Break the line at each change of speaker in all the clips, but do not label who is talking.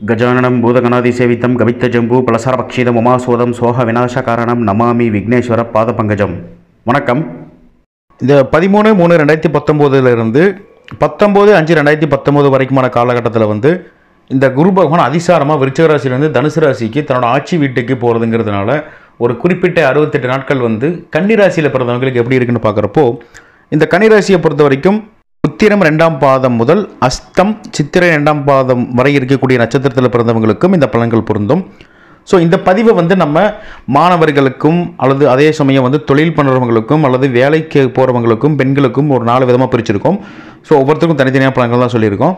கஜானனம் பூதகணாதி சேவித்தம் கவித்த ஜம்பு பலசாரபக்ஷிதம் உமாசோதம் சோக விநாச காரணம் நமாமி விக்னேஸ்வர பாத பங்கஜம் வணக்கம். இந்த பதிமூணு மூணு ரெண்டாயிரத்தி பத்தொம்போதுலேருந்து பத்தொம்போது அஞ்சு ரெண்டாயிரத்தி பத்தொம்போது வரைக்குமான காலகட்டத்தில் வந்து இந்த குரு பகவான் அதிசாரமாக விருச்சக ராசிலேருந்து தனுசு ராசிக்கு தன்னோட ஆட்சி வீட்டுக்கு போகிறதுங்கிறதுனால ஒரு குறிப்பிட்ட அறுபத்தெட்டு நாட்கள் வந்து கன்னிராசியில் பிறந்தவங்களுக்கு எப்படி இருக்குன்னு பார்க்குறப்போ இந்த கன்னிராசியை பொறுத்த வரைக்கும் உத்திரம் ரெண்டாம் பாதம் முதல் அஸ்தம் சித்திரை ரெண்டாம் பாதம் வரை இருக்கக்கூடிய நட்சத்திரத்தில் பிறந்தவங்களுக்கும் இந்த பலன்கள் பொருந்தும். ஸோ இந்த பதிவை வந்து நம்ம மாணவர்களுக்கும் அல்லது அதே சமயம் வந்து தொழில் பண்ணுறவங்களுக்கும் அல்லது வேலைக்கு போகிறவங்களுக்கும் பெண்களுக்கும் ஒரு நாலு விதமாக பிரிச்சிருக்கோம். ஸோ ஒவ்வொருத்தருக்கும் தனித்தனியாக பலன்கள் தான் சொல்லியிருக்கோம்.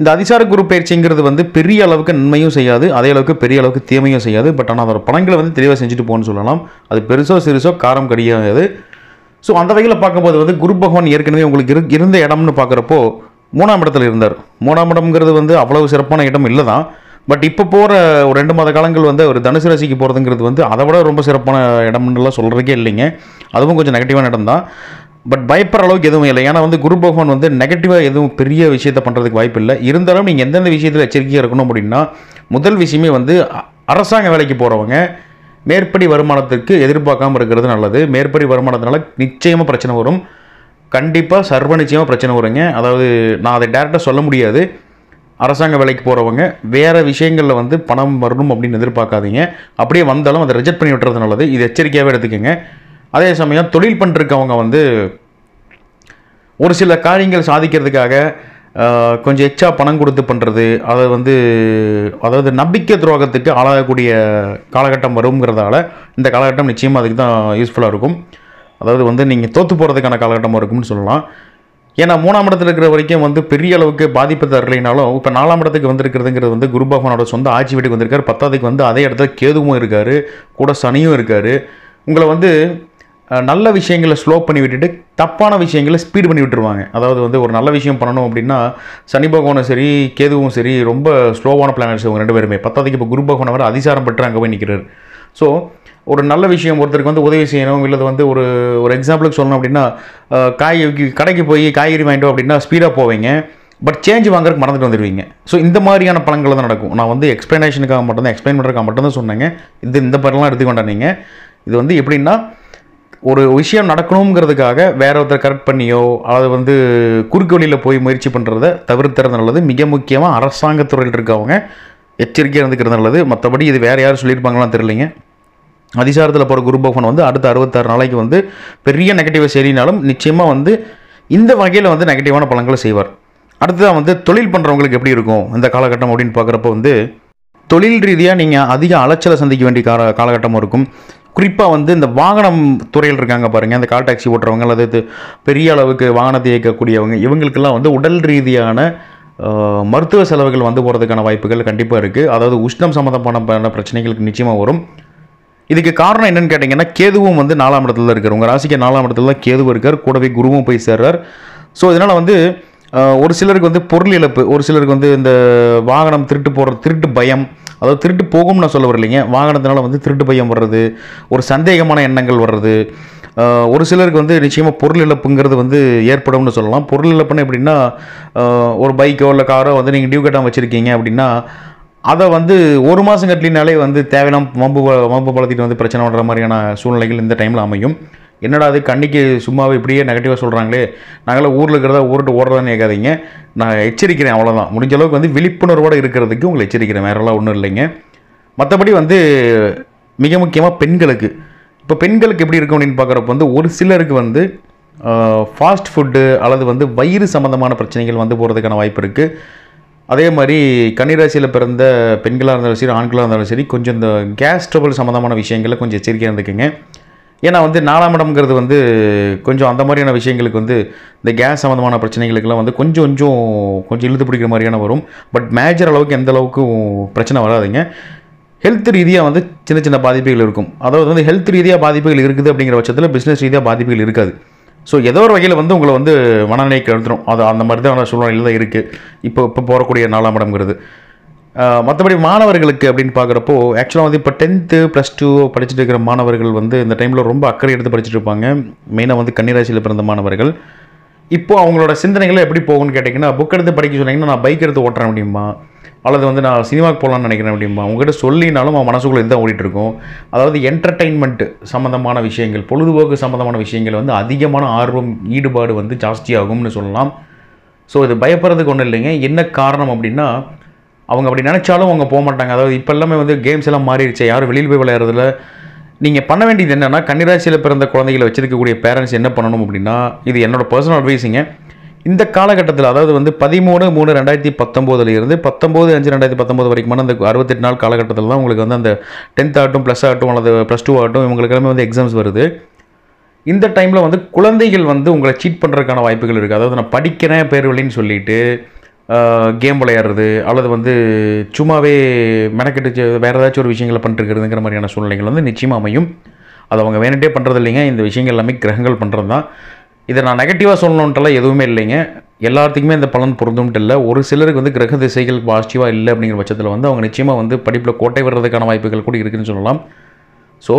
இந்த அதிசார குரு பயிற்சிங்கிறது வந்து பெரிய அளவுக்கு நன்மையும் செய்யாது அதே அளவுக்கு பெரிய அளவுக்கு தீமையும் செய்யாது. பட் ஆனால் அதோட பணங்களை வந்து தெளிவாக செஞ்சுட்டு போகணும்னு சொல்லலாம். அது பெருசோ சிறுசோ காரம் கிடையாது. ஸோ அந்த வகையில் பார்க்கும்போது வந்து குரு பகவான் ஏற்கனவே உங்களுக்கு இரு இருந்த இடம்னு பார்க்குறப்போ மூணாம் இடத்துல இருந்தார். மூணாம் இடம்ங்கிறது வந்து அவ்வளவு சிறப்பான இடம் இல்லை தான் பட் இப்போ போகிற ஒரு ரெண்டு மாத காலங்கள் வந்து ஒரு தனுசு ராசிக்கு போகிறதுங்கிறது வந்து அதை விட ரொம்ப சிறப்பான இடம்னுலாம் சொல்கிறதுக்கே இல்லைங்க. அதுவும் கொஞ்சம் நெகட்டிவான இடம் தான் பட் பயப்படுற அளவுக்கு எதுவும் இல்லை. ஏன்னா வந்து குரு பகவான் வந்து நெகட்டிவாக எதுவும் பெரிய விஷயத்தை பண்ணுறதுக்கு வாய்ப்பு இல்லை. இருந்தாலும் நீங்கள் எந்தெந்த விஷயத்தில் எச்சரிக்கையாக இருக்கணும் அப்படின்னா முதல் விஷயமே வந்து அ- அரசாங்க வேலைக்கு போகிறவங்க மேற்படி வருமானத்துக்கு எதிர்பார்க்காம இருக்கிறது நல்லது. மேற்படி வருமானத்தினால நிச்சயமாக பிரச்சனை வரும். கண்டிப்பாக சர்வ நிச்சயமாக பிரச்சனை வருங்க. அதாவது நான் அதை டேரெக்டாக சொல்ல முடியாது. அரசாங்க வேலைக்கு போகிறவங்க வேறு விஷயங்களில் வந்து பணம் வரணும் அப்படின்னு எதிர்பார்க்காதீங்க. அப்படியே வந்தாலும் அதை ரிஜெக்ட் பண்ணி விட்டுறது நல்லது. இது எச்சரிக்கையாகவே எடுத்துக்கோங்க. அதே சமயம் தொழில் பண்ணிருக்கவங்க வந்து ஒரு சில காரியங்கள் சாதிக்கிறதுக்காக கொஞ்சம் எச்சா பணம் கொடுத்து பண்ணுறது அதை வந்து அதாவது நம்பிக்கை துரோகத்துக்கு ஆளாகக்கூடிய காலகட்டம் வருங்கிறதால இந்த காலகட்டம் நிச்சயமாக அதுக்கு தான் யூஸ்ஃபுல்லாக இருக்கும். அதாவது வந்து நீங்கள் தோற்று போகிறதுக்கான காலகட்டமாக இருக்கும்னு சொல்லலாம். ஏன்னா மூணாம் இடத்துல இருக்கிற வரைக்கும் வந்து பெரிய அளவுக்கு பாதிப்பு தரலைனாலும் இப்போ நாலாம் இடத்துக்கு வந்திருக்கிறதுங்கிறது வந்து குரு பகவானோட சொந்த ஆட்சி வீட்டுக்கு வந்திருக்காரு. பத்தாவதுக்கு வந்து அதே இடத்துல கேதுவும் இருக்கார் கூட சனியும் இருக்கார். உங்களை வந்து நல்ல விஷயங்களை ஸ்லோ பண்ணி விட்டுட்டு தப்பான விஷயங்களை ஸ்பீட் பண்ணி விட்டுருவாங்க. அதாவது வந்து ஒரு நல்ல விஷயம் பண்ணணும் அப்படின்னா சனி பகவானும் சரி கேதுவும் சரி ரொம்ப ஸ்லோவான பிளானட்ஸ் அவங்க ரெண்டு பேருமே. பத்தாவதுக்கு இப்போ குரு பகவான் வர அதிசாரம் பெற்று அங்கே போய் நிற்கிறார் ஸோ ஒரு நல்ல விஷயம் ஒருத்தருக்கு வந்து உதவி செய்யணும் இல்லை வந்து ஒரு ஒரு எக்ஸாம்பிளுக்கு சொல்லணும் அப்படின்னா காய் கடைக்கு போய் காய்கறி வாங்கிட்டோம் அப்படின்னா ஸ்பீடாக போவீங்க. பட் சேஞ்ச் வாங்குறதுக்கு மறந்துட்டு வந்துடுவீங்க ஸோ இந்த மாதிரியான பழங்கள் தான் நடக்கும். நான் வந்து எக்ஸ்ப்ளனேஷனுக்காக மட்டும்தான் எக்ஸ்பிளைன் பண்ணுறதுக்காக மட்டும்தான் சொன்னேங்க. இது இந்த மாதிரிலாம் எடுத்துக்க வேண்டாம் நீங்கள் இது வந்து எப்படின்னா ஒரு விஷயம் நடக்கணுங்கிறதுக்காக வேற ஒருத்தர் கரெக்ட் பண்ணியோ அதை வந்து குறுக்கு வழியில் போய் முயற்சி பண்ணுறத தவிர்த்துறது நல்லது. மிக முக்கியமாக அரசாங்கத்துறையில் இருக்கவங்க எச்சரிக்கையாக இருந்துக்கிறது நல்லது. மற்றபடி இது வேறு யாரும் சொல்லியிருப்பாங்களாம் தெரியலைங்க. அதிசாரத்தில் போகிற குரு பகவான் வந்து அடுத்த அறுபத்தாறு நாளைக்கு வந்து பெரிய நெகட்டிவாக சரினாலும் நிச்சயமாக வந்து இந்த வகையில் வந்து நெகட்டிவான பலன்களை செய்வார். அடுத்ததான் வந்து தொழில் பண்ணுறவங்களுக்கு எப்படி இருக்கும்? இந்த காலகட்டம் அப்படின்னு பார்க்குறப்ப வந்து தொழில் ரீதியாக நீங்கள் அதிக அலைச்சலை சந்திக்க வேண்டிய கால காலகட்டமும் இருக்கும். குறிப்பாக வந்து இந்த வாகனம் துறையில் இருக்காங்க பாருங்கள் இந்த கால் டாக்ஸி ஓட்டுறவங்க அல்லது பெரிய அளவுக்கு வாகனத்தை இயக்கக்கூடியவங்க இவங்களுக்கெல்லாம் வந்து உடல் ரீதியான மருத்துவ செலவுகள் வந்து போகிறதுக்கான வாய்ப்புகள் கண்டிப்பாக இருக்குது அதாவது உஷ்ணம் சம்மந்தமான பிரச்சனைகளுக்கு நிச்சயமாக வரும். இதுக்கு காரணம் என்னென்னு கேட்டிங்கன்னா கேதுவும் வந்து நாலாம் இடத்துல தான் இருக்கார். உங்கள் ராசிக்கு நாலாம் இடத்துல தான் கேதுவும் இருக்கார். கூடவே குருவும் போய் சேர்றார். ஸோ இதனால் வந்து ஒரு சிலருக்கு வந்து பொருள் இழப்பு ஒரு சிலருக்கு வந்து இந்த வாகனம் திருட்டு போகிற திருட்டு பயம் அதாவது திருட்டு போகும்னு நான் சொல்ல வரலைங்க. வாகனத்தினால வந்து திருட்டு பையம் வர்றது ஒரு சந்தேகமான எண்ணங்கள் வர்றது ஒரு சிலருக்கு வந்து நிச்சயமாக பொருள் இழப்புங்கிறது வந்து ஏற்படும்னு சொல்லலாம். பொருள் இழப்புன்னு எப்படின்னா ஒரு பைக்கோ இல்லை காரோ வந்து நீங்கள் டியூ கட்டாமல் வச்சுருக்கீங்க அப்படின்னா அதை வந்து ஒரு மாதம் கட்டினாலே வந்து தேவையில்லாம மம்பு மம்பு பழத்திட்டு வந்து பிரச்சனை பண்ணுற மாதிரியான சூழ்நிலைகள் இந்த டைமில் அமையும். என்னடா அது கண்ணிக்கு சும்மாவே இப்படியே நெகட்டிவாக சொல்கிறாங்களே நாங்களாம் ஊரில் இருக்கிறதா ஊருட்டு ஓடுறதான்னு கேட்காதீங்க. நான் எச்சரிக்கிறேன் அவ்வளோதான் முடிஞ்ச அளவுக்கு வந்து விழிப்புணர்வோடு இருக்கிறதுக்கு உங்களை எச்சரிக்கிறேன் வேறெல்லாம் ஒன்றும் இல்லைங்க. மற்றபடி வந்து மிக முக்கியமாக பெண்களுக்கு. இப்போ பெண்களுக்கு எப்படி இருக்கும் அப்படின்னு பார்க்குறப்ப வந்து ஒரு சிலருக்கு வந்து ஃபாஸ்ட் ஃபுட்டு அல்லது வந்து வயிறு சம்மந்தமான பிரச்சனைகள் வந்து போகிறதுக்கான வாய்ப்பு இருக்குது அதே மாதிரி கன்னிராசியில் பிறந்த பெண்களாக இருந்தாலும் சரி ஆண்களாக இருந்தாலும் சரி கொஞ்சம் இந்த கேஸ் ட்ரபிள் சம்மந்தமான விஷயங்களில் கொஞ்சம் எச்சரிக்கையாக இருந்துக்குங்க. ஏன்னா வந்து நாலாம் இடம்ங்கிறது வந்து கொஞ்சம் அந்த மாதிரியான விஷயங்களுக்கு வந்து இந்த கேஸ் சம்மந்தமான பிரச்சனைகளுக்கெல்லாம் வந்து கொஞ்சம் கொஞ்சம் கொஞ்சம் இழுத்து பிடிக்கிற மாதிரியான வரும். பட் மேஜர் அளவுக்கு எந்த அளவுக்கு பிரச்சனை வராதுங்க. ஹெல்த் ரீதியாக வந்து சின்ன சின்ன பாதிப்புகள் இருக்கும். அதாவது வந்து ஹெல்த் ரீதியாக பாதிப்புகள் இருக்குது அப்படிங்கிற பட்சத்தில் பிஸ்னஸ் ரீதியாக பாதிப்புகள் இருக்காது. ஸோ ஏதோ ஒரு வகையில் வந்து உங்களை வந்து மனநிலைக்கு எடுத்துரும். அது அந்த மாதிரி தான் சூழ்நிலையில் தான் இருக்குது இப்போ இப்போ போகக்கூடிய நாலாம் இடம்ங்கிறது. மற்றபடி மாணவர்களுக்கு அப்படின்னு பார்க்குறப்போ ஆக்சுவலாக வந்து இப்போ டென்த்து ப்ளஸ் டூ படிச்சுட்டு இருக்கிற மாணவர்கள் வந்து இந்த டைமில் ரொம்ப அக்கறை எடுத்து படிச்சுட்டு இருப்பாங்க. மெயினாக வந்து கன்னிராசியில் பிறந்த மாணவர்கள். இப்போ அவங்களோட சிந்தனைகளை எப்படி போகும்னு கேட்டிங்கன்னா புக் எடுத்து படிக்க சொன்னீங்கன்னா நான் பைக் எடுத்து ஓட்டுறேன் அப்படிம்பா. அல்லது வந்து நான் சினிமாவுக்கு போகலான்னு நினைக்கிறேன் அப்படிம்பா. உங்ககிட்ட சொல்லினாலும் அவன் மனசுக்குள்ளே இதுதான் ஓடிட்டு இருக்கும். அதாவது என்டர்டெயின்மெண்ட் சம்மந்தமான விஷயங்கள் பொழுதுபோக்கு சம்மந்தமான விஷயங்கள் வந்து அதிகமான ஆர்வம் ஈடுபாடு வந்து ஜாஸ்தியாகும்னு சொல்லலாம். ஸோ இது பயப்படுறதுக்கு ஒன்றும் இல்லைங்க. என்ன காரணம் அப்படின்னா அவங்க அப்படி நினச்சாலும் அவங்க போக மாட்டாங்க. அதாவது இப்போ எல்லாமே வந்து கேம்ஸ் எல்லாம் மாறிடுச்சு. யாரும் வெளியில் போய் விளையாடுறதுல நீங்கள் பண்ண வேண்டியது என்னென்னா கன்னிராசியில் பிறந்த குழந்தைகளை வச்சிருக்கக்கூடிய பேரண்ட்ஸ் என்ன பண்ணணும் அப்படின்னா இது என்னோடய பர்சனல் அட்வைஸிங்க இந்த காலகட்டத்தில் அதாவது வந்து பதிமூணு மூணு ரெண்டாயிரத்தி பத்தொம்போதுலேருந்து பத்தொம்போது அஞ்சு ரெண்டாயிரத்தி பத்தொம்போது வரைக்குமான அந்த அறுபத்தெட்டு நாள் காலகட்டத்தில் தான் உங்களுக்கு வந்து அந்த டென்த் ஆகட்டும் ப்ளஸ் ஆகட்டும் அல்லது ப்ளஸ் டூ ஆகட்டும் இவங்களுக்கு எல்லாமே வந்து எக்ஸாம்ஸ் வருது. இந்த டைமில் வந்து குழந்தைகள் வந்து உங்களை சீட் பண்ணுறதுக்கான வாய்ப்புகள் இருக்குது அதாவது நான் படிக்கிறேன் பேர் வழின்னு சொல்லிட்டு கேம் விளையாடுறது அல்லது வந்து சும்மாவே மெனக்கெட்டு வேறு ஏதாச்சும் ஒரு விஷயங்களை பண்ணிருக்கிறதுங்கிற மாதிரியான சூழ்நிலைகள் வந்து நிச்சயமாக அமையும். அது அவங்க வேணுட்டே பண்ணுறது இல்லைங்க. இந்த விஷயங்கள் எல்லாமே கிரகங்கள் பண்ணுறது தான். இதை நான் நெகட்டிவாக சொல்லணுன்ட்டுலாம் எதுவுமே இல்லைங்க. எல்லாத்துக்குமே இந்த பலன் பொருந்தும்ட்டு இல்லை. ஒரு சிலருக்கு வந்து கிரக திசைகள் பாசிட்டிவாக இல்லை அப்படிங்கிற பட்சத்தில் வந்து அவங்க நிச்சயமாக வந்து படிப்பில் கோட்டை வர்றதுக்கான வாய்ப்புகள் கூட இருக்குன்னு சொல்லலாம். ஸோ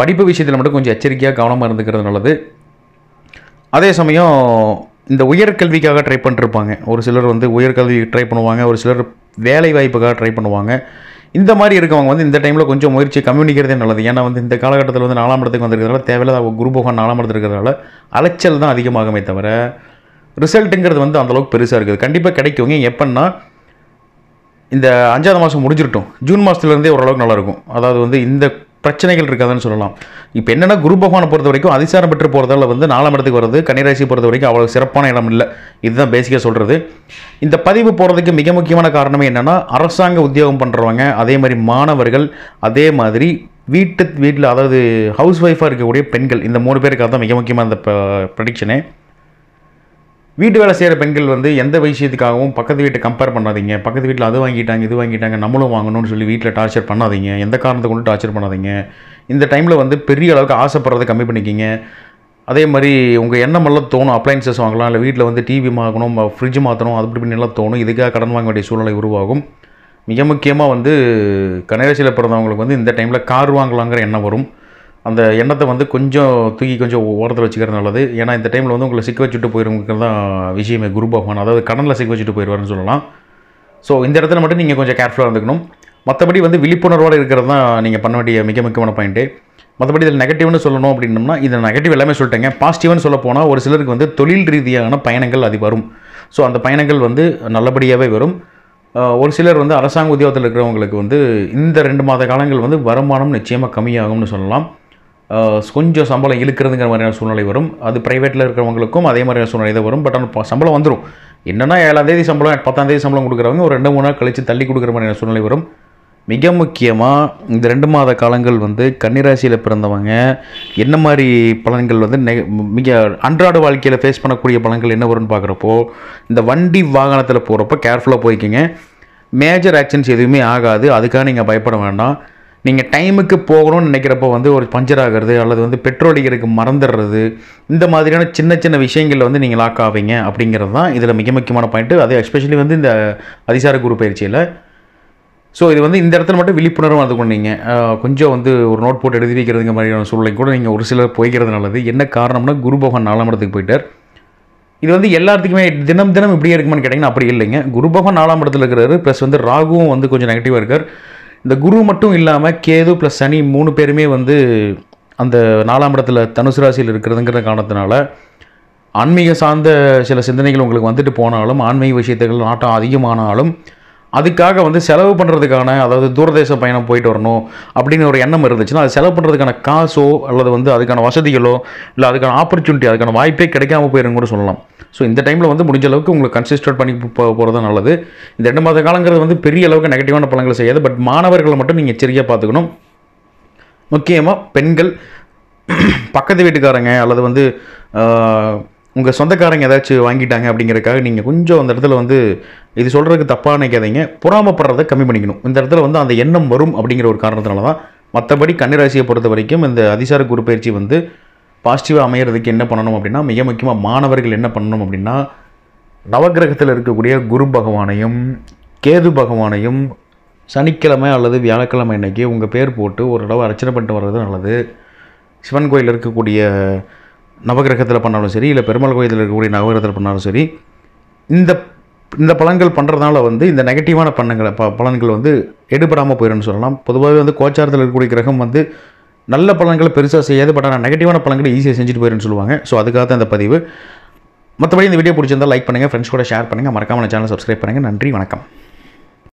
படிப்பு விஷயத்தில் மட்டும் கொஞ்சம் எச்சரிக்கையாக கவனமாக இருந்துக்கிறது நல்லது. அதே சமயம் இந்த உயர்கல்விக்காக ட்ரை பண்ணிருப்பாங்க. ஒரு சிலர் வந்து உயர்கல்வி ட்ரை பண்ணுவாங்க ஒரு சிலர் வேலை வாய்ப்புக்காக ட்ரை பண்ணுவாங்க. இந்த மாதிரி இருக்கவங்க வந்து இந்த டைமில் கொஞ்சம் முயற்சி கம்யூனிக்கிறதே நல்லது. ஏன்னா வந்து இந்த காலகட்டத்தில் வந்து நாலாம் இடத்துக்கு வந்திருக்கிறதால தேவையில்லாத குரு பகவான் நாலாம் இடத்துல இருக்கிறதால அலைச்சல் தான் அதிகமாகுமே தவிர ரிசல்ட்டுங்கிறது வந்து அந்தளவுக்கு பெருசாக இருக்குது. கண்டிப்பாக கிடைக்குங்க. எப்பன்னா இந்த அஞ்சாவது மாதம் முடிஞ்சிருட்டும். ஜூன் மாதத்துலேருந்தே ஓரளவுக்கு நல்லாயிருக்கும். அதாவது வந்து இந்த பிரச்சனைகள் இருக்காதுன்னு சொல்லலாம். இப்போ என்னென்னா குரு பகவானை பொறுத்த வரைக்கும் அதிசாரம் பெற்று போகிறதால வந்து நாலாம் இடத்துக்கு வர்றது கன்னிராசி பொறுத்த வரைக்கும் அவ்வளோ சிறப்பான இடம் இல்லை. இதுதான் பேசிக்காக சொல்கிறது இந்த பதிவு போகிறதுக்கு மிக முக்கியமான காரணமே என்னென்னா அரசாங்க உத்தியோகம் பண்ணுறவங்க அதே மாதிரி மாணவர்கள் அதே மாதிரி வீட்டு வீட்டில் அதாவது ஹவுஸ் ஒய்ஃபாக இருக்கக்கூடிய பெண்கள் இந்த மூணு பேருக்காக தான் மிக முக்கியமான இந்த ப்ரடிக்ஷனே வீட்டு வேலை செய்கிற பெண்கள் வந்து எந்த விஷயத்துக்காகவும் பக்கத்து வீட்டை கம்பேர் பண்ணாதீங்க. பக்கத்து வீட்டில் அது வாங்கிட்டாங்க இது வாங்கிட்டாங்க நம்மளும் வாங்கணும்னு சொல்லி வீட்டில் டார்ச்சர் பண்ணாதீங்க. எந்த காரணத்தை கொண்டு டார்ச்சர் பண்ணாதீங்க. இந்த டைமில் வந்து பெரிய அளவுக்கு ஆசைப்படுறதை கம்மி பண்ணிக்கிங்க. அதே மாதிரி உங்கள் எண்ணமெல்லாம் தோணும். அப்ளைன்சஸ் வாங்கலாம் இல்லை வீட்டில் வந்து டிவி வாங்கணும் ஃப்ரிட்ஜ் மாற்றணும் அது இப்படி எல்லாம் தோணும். இதுக்காக கடன் வாங்க வேண்டிய சூழ்நிலை உருவாகும். மிக முக்கியமாக வந்து கனராசியில் பிறந்தவங்களுக்கு வந்து இந்த டைமில் கார் வாங்கலாங்கிற எண்ணம் வரும். அந்த எண்ணத்தை வந்து கொஞ்சம் தூக்கி கொஞ்சம் ஓரத்தில் வச்சுக்கிறது நல்லது. ஏன்னா இந்த டைமில் வந்து உங்களை சிக்க வச்சுட்டு போயிருங்கிறது தான் விஷயமே குரு பகவான். அதாவது கடனில் சிக்க வச்சுட்டு போயிடுவார்னு சொல்லலாம். ஸோ இந்த இடத்துல மட்டும் நீங்கள் கொஞ்சம் கேர்ஃபுல்லாக இருந்துக்கணும். மற்றபடி வந்து விழிப்புணர்வோடு இருக்கிறது தான் நீங்கள் பண்ண வேண்டிய மிக முக்கியமான பாயிண்ட்டு மற்றபடி இதில் நெகட்டிவ்னு சொல்லணும் அப்படின்னம்னா இந்த நெகட்டிவ் எல்லாமே சொல்லிட்டேங்க. பாசிட்டிவ்னு சொல்ல போனால் ஒரு சிலருக்கு வந்து தொழில் ரீதியான பயணங்கள் அது வரும். ஸோ அந்த பயணங்கள் வந்து நல்லபடியாகவே வரும். ஒரு சிலர் வந்து அரசாங்க உத்தியோகத்தில் இருக்கிறவங்களுக்கு வந்து இந்த ரெண்டு மாத காலங்கள் வந்து வருமானம் நிச்சயமாக கம்மியாகும்னு சொல்லலாம். கொஞ்சம் சம்பளம் இழுக்கிறதுங்கிற மாதிரியான சூழ்நிலை வரும். அது ப்ரைவேட்டில் இருக்கிறவங்களுக்கும் அதே மாதிரியான சூழ்நிலை தான் வரும். பட் ஆனால் சம்பளம் வந்துடும் என்னென்னா ஏழாம் தேதி சம்பளம் பத்தாம் தேதி சம்பளம் கொடுக்குறவங்க ஒரு ரெண்டு மூணு நாள் கழித்து தள்ளி கொடுக்குற மாதிரியான சூழ்நிலை வரும். மிக முக்கியமாக இந்த ரெண்டு மாத காலங்கள் வந்து கன்னிராசியில் பிறந்தவங்க என்ன மாதிரி பலன்கள் வந்து நெ மிக அன்றாட வாழ்க்கையில் ஃபேஸ் பண்ணக்கூடிய பலன்கள் என்ன வரும்னு பார்க்குறப்போ இந்த வண்டி வாகனத்தில் போகிறப்ப கேர்ஃபுல்லாக போய்க்கிங்க. மேஜர் ஆக்ஷன்ஸ் எதுவுமே ஆகாது. அதுக்காக நீங்கள் பயப்பட வேண்டாம். நீங்கள் டைமுக்கு போகணும்னு நினைக்கிறப்போ வந்து ஒரு பஞ்சர் ஆகிறது அல்லது வந்து பெட்ரோல் அடிக்கிறதுக்கு மறந்துடுறது இந்த மாதிரியான சின்ன சின்ன விஷயங்களில் வந்து நீங்கள் லாக் ஆவீங்க அப்படிங்கிறது தான் இதில் மிக முக்கியமான பாயிண்ட்டு அது எஸ்பெஷலி வந்து இந்த அதிசார குரு பயிற்சியில். ஸோ இது வந்து இந்த இடத்துல மட்டும் விழிப்புணர்வு வந்து கொண்டீங்க கொஞ்சம் வந்து ஒரு நோட் போட்டு எழுதி வைக்கிறதுங்க மாதிரியான சூழ்நிலை கூட நீங்கள் ஒரு சிலர் போய்க்கிறது நல்லது. என்ன காரணம்னா குரு பகவான் நாலாம் இடத்துக்கு போயிட்டார். இது வந்து எல்லாத்துக்குமே தினம் தினம் இப்படியே இருக்குமான்னு கேட்டிங்கன்னா அப்படி இல்லைங்க. குரு பகவான் நாலாம் இடத்துல இருக்கிறாரு. ப்ளஸ் வந்து ராகுவும் வந்து கொஞ்சம் நெகட்டிவாக இருக்கார். இந்த குரு மட்டும் இல்லாமல் கேது ப்ளஸ் சனி மூணு பேருமே வந்து அந்த நாலாம் இடத்துல தனுசு ராசியில் இருக்கிறதுங்கிற காரணத்தினால ஆன்மீக சார்ந்த சில சிந்தனைகள் உங்களுக்கு வந்துட்டு போனாலும் ஆன்மீக விஷயத்துகள் நாட்டம் அதிகமானாலும் அதுக்காக வந்து செலவு பண்ணுறதுக்கான அதாவது தூரதேச பயணம் போயிட்டு வரணும் அப்படின்னு ஒரு எண்ணம் இருந்துச்சுன்னா அது செலவு பண்ணுறதுக்கான காசோ அல்லது வந்து அதுக்கான வசதிகளோ இல்லை அதுக்கான ஆப்பர்ச்சுனிட்டி அதுக்கான வாய்ப்பே கிடைக்காம போயிருங்க கூட சொல்லலாம். ஸோ இந்த டைமில் வந்து முடிஞ்ச அளவுக்கு உங்களுக்கு கன்சிஸ்டன்ட் பண்ணி போகிறது தான் நல்லது. இந்த ரெண்டு மாத காலங்கிறது வந்து பெரிய அளவுக்கு நெகட்டிவான பலன்களை செய்யாது. பட் மாணவர்களை மட்டும் நீங்கள் எச்சரிக்கையாக பார்த்துக்கணும். முக்கியமாக பெண்கள் பக்கத்து வீட்டுக்காரங்க அல்லது வந்து உங்கள் சொந்தக்காரங்க ஏதாச்சும் வாங்கிட்டாங்க அப்படிங்கிறதுக்காக நீங்கள் கொஞ்சம் அந்த இடத்துல வந்து இது சொல்கிறதுக்கு தப்பாக நினைக்காதீங்க. பொறாமப்படுறதை கம்மி பண்ணிக்கணும். இந்த இடத்துல வந்து அந்த எண்ணம் வரும் அப்படிங்கிற ஒரு காரணத்தினால தான் மற்றபடி கன்னிராசியை பொறுத்த வரைக்கும் இந்த அதிசார குரு பயிற்சி வந்து பாசிட்டிவாக அமையிறதுக்கு என்ன பண்ணணும் அப்படின்னா மிக முக்கியமாக மாணவர்கள் என்ன பண்ணணும் அப்படின்னா நவக்கிரகத்தில் இருக்கக்கூடிய குரு பகவானையும் கேது பகவானையும் சனிக்கிழமை அல்லது வியாழக்கிழமை அன்னைக்கு உங்கள் பேர் போட்டு ஒரு தடவை அர்ச்சனை பண்ணிட்டு வர்றது நல்லது. சிவன் கோயில் இருக்கக்கூடிய நவகிரகத்தில் பண்ணாலும் சரி இல்லை பெருமாள் கோயிலில் இருக்கக்கூடிய நவகிரகத்தில் பண்ணாலும் சரி இந்த இந்த பலன்கள் பண்ணுறதுனால வந்து இந்த நெகட்டிவான பண்ணங்களை ப பலன்கள் வந்து எடுபடாமல் போயிடும்னு சொல்லலாம். பொதுவாகவே வந்து கோச்சாரத்தில் இருக்கக்கூடிய கிரகம் வந்து நல்ல பலன்களை பெருசாக செய்யாது பட் ஆனால் நெகட்டிவான பலன்களை ஈஸியாக செஞ்சுட்டு போயிருன்னு சொல்லுவாங்க. ஸோ அதுக்காக தான் இந்த பதிவு. மற்றபடி இந்த வீடியோ பிடிச்சிருந்தால் லைக் பண்ணுங்கள் ஃப்ரெண்ட்ஸ் கூட ஷேர் பண்ணுங்கள் மறக்காம சேனல் சப்ஸ்கிரைப் பண்ணுங்கள் நன்றி வணக்கம்.